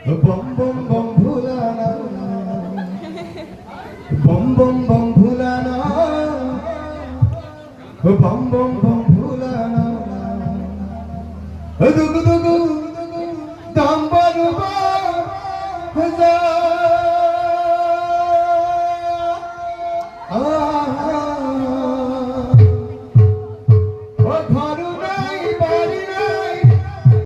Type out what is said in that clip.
bomb বম বম ভুলানা বম বম বম ভুলানা বম বম বম ভুলানা দুগু দুগু দাম বারুবা হাজার